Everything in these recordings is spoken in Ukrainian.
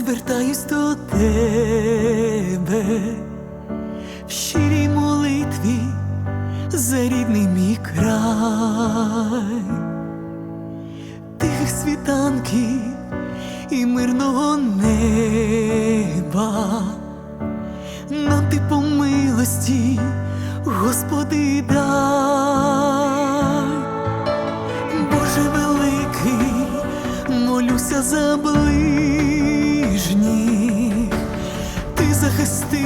звертаюсь до тебе в щирій молитві за рідний мій край, тихих світанків і мирного неба. захисти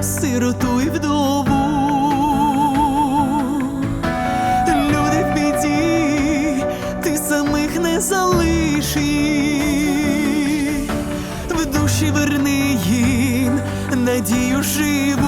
сироту і вдову, люди в біді, ти самих не залиш їх, в душі верни їм надію живу.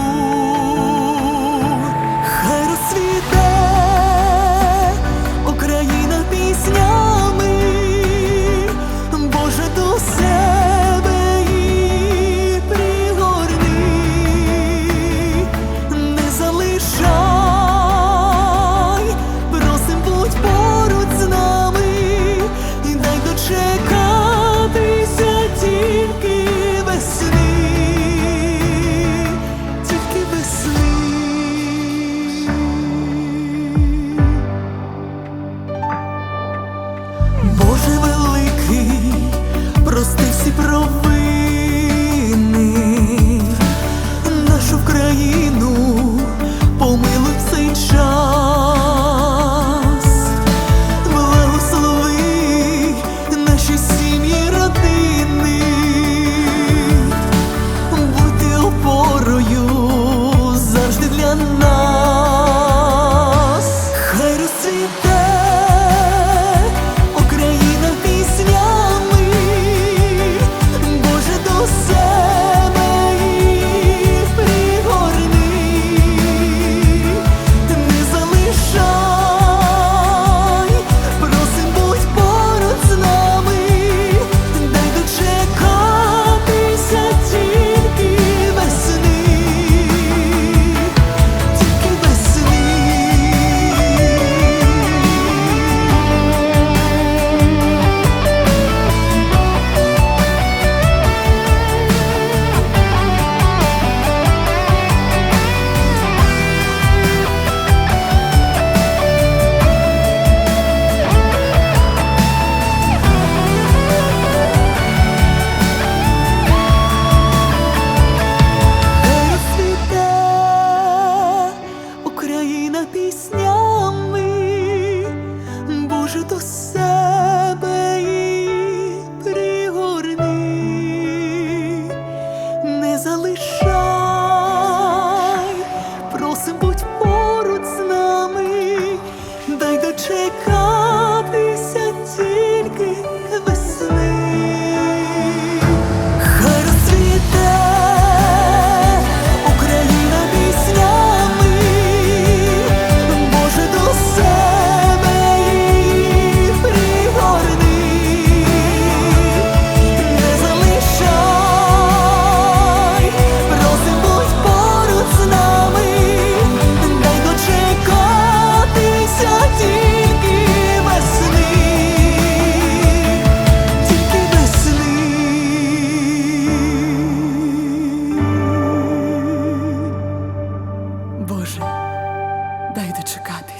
dai da cercati.